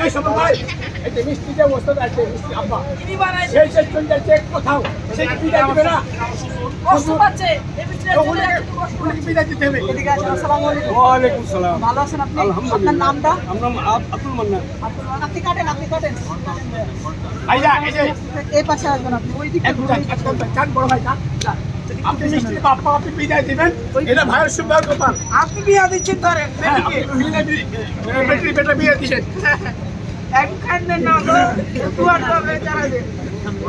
এই সময় ভাই এই মিষ্টি যে ওষুধ আছে মিষ্টি আব্বা। সেই সেই চলে কোথাও সেই বিদায় দিবে না? ভালো আছেন আপনি? আপনার নামটা? আমরা আব্দুল আপনার- আপনি কাটেন আপনি কাটেন। ভাইয়া যে এই পাশে আসবেন আপনি ওই দিকে এক মিনিট, এক মিনিট, চান বড় ভাই চান। চান। মিষ্টি বাপ্পা আপনি বিদায় দিবেন এটা ভাইয়ের সুন্দর ব্যাপার আপনি বিয়া দিচ্ছেন ধরে হ্যাঁ, বেটি বিয়ে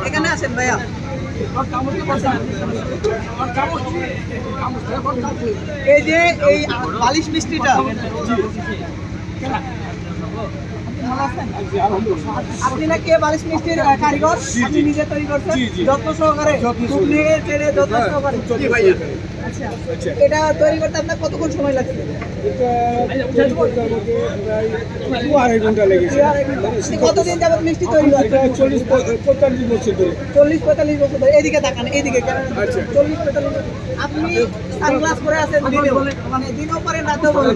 এখানে আসেন ভাইয়া? এই যে এই বালিশ মিষ্টিটা আছেন? আপনি নাকি বালিশ মিষ্টির কারিগর? আপনি নিজে তৈরি করছেন? যত্ন সহকারে? নিয়ে চেড়ে যত্ন সহকারে। জি ভাইয়া। আচ্ছা। এটা তৈরি করতে আপনার কতক্ষণ সময় লাগছে? কতদিন যাবত মিষ্টি তৈরি চল্লিশ পঁয়তাল্লিশ বছর ধরে। চল্লিশ পঁয়তাল্লিশ বছর ধরে। এদিকে তাকান এদিকে কেন? আচ্ছা। চল্লিশ পঁয়তাল্লিশ আপনি সানগ্লাস পরে আছেন মানে দিনেও পরেন রাতেও পরেন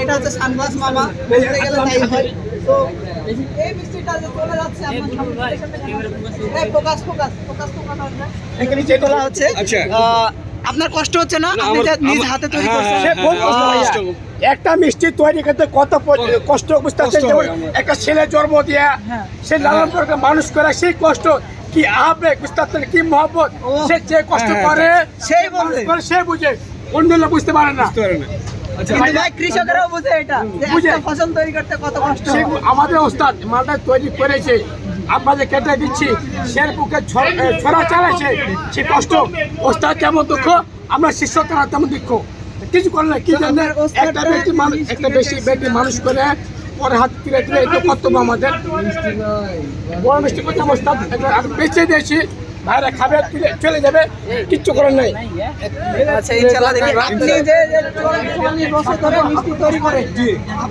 এটা হচ্ছে সানগ্লাস মামা। বলতে গেলে তাই হয়। তো এই মিষ্টিটা যে চলে যাচ্ছে আপনার ফোকাস ফোকাস ফোকাস ফোকাস এখানে যে তোলা হচ্ছে। আচ্ছা। আপনার কষ্ট হচ্ছে না? আপনি নিজ হাতে তৈরি করছেন। সে বহুত কষ্ট ভাইয়া। একটা মিষ্টি তৈরি করতে কত কষ্ট বুঝতে হয়। একটা ছেলে জন্ম দেয়া হ্যাঁ। সে লালন করে মানুষ করে সেই কষ্ট কি আবেগ বুঝতে পারছেন? কি মহব্বত? সে যে কষ্ট হ্যাঁ, করে সেই করে সে বুঝে। অন্য বুঝতে পারে না। আচ্ছা কিন্তু ভাই কৃষকেরাও বোঝে এটা বুঝে। ফসল তৈরি করতে কত কষ্ট আমাদের ওস্তাদ মালটা তৈরি করেছে আমরা যে কেটে দিচ্ছি সে বুকে ছ- ছড়া চালাইছে সে কষ্ট। ওস্তাদ যেমন দুঃখ আমরা শিষ্য তারা তেমন দুঃখ। কিছু করে না কি আপনার একটা ব্যক্তি মানুষ একটা বেশি ব্যক্তি মানুষ করে পরে হাত তুলে তুলে তো কর্তব্য আমাদের। বড় মিষ্টি ওস্তাদ এটা আমি বেঁচে দিয়েছি। ভাইরা খাবে তুলে চলে যাবে কিচ্ছু করার নাই। আচ্ছা ইনশাআল্লাহ দেখি। আপনি যে যে চল্লিশ বছর ধরে মিষ্টি তৈরি করেন